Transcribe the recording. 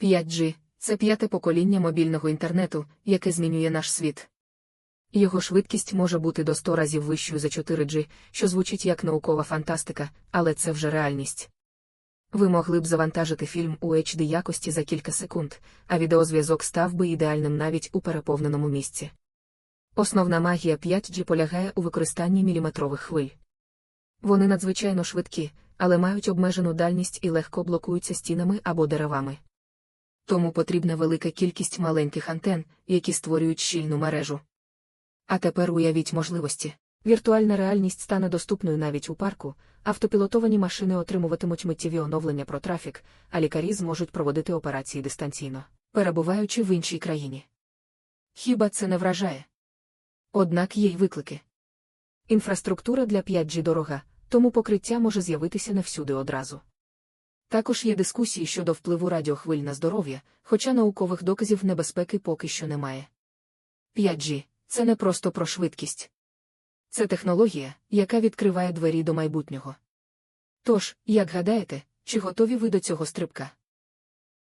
5G – це п'яте покоління мобільного інтернету, яке змінює наш світ. Його швидкість може бути до 100 разів вищою за 4G, що звучить як наукова фантастика, але це вже реальність. Ви могли б завантажити фільм у HD якості за кілька секунд, а відеозв'язок став би ідеальним навіть у переповненому місці. Основна магія 5G полягає у використанні міліметрових хвиль. Вони надзвичайно швидкі, але мають обмежену дальність і легко блокуються стінами або деревами. Тому потрібна велика кількість маленьких антен, які створюють щільну мережу. А тепер уявіть можливості. Віртуальна реальність стане доступною навіть у парку, автопілотовані машини отримуватимуть миттєві оновлення про трафік, а лікарі зможуть проводити операції дистанційно, перебуваючи в іншій країні. Хіба це не вражає? Однак є й виклики. Інфраструктура для 5G дорога, тому покриття може з'явитися не всюди одразу. Також є дискусії щодо впливу радіохвиль на здоров'я, хоча наукових доказів небезпеки поки що немає. 5G – це не просто про швидкість. Це технологія, яка відкриває двері до майбутнього. Тож, як гадаєте, чи готові ви до цього стрибка?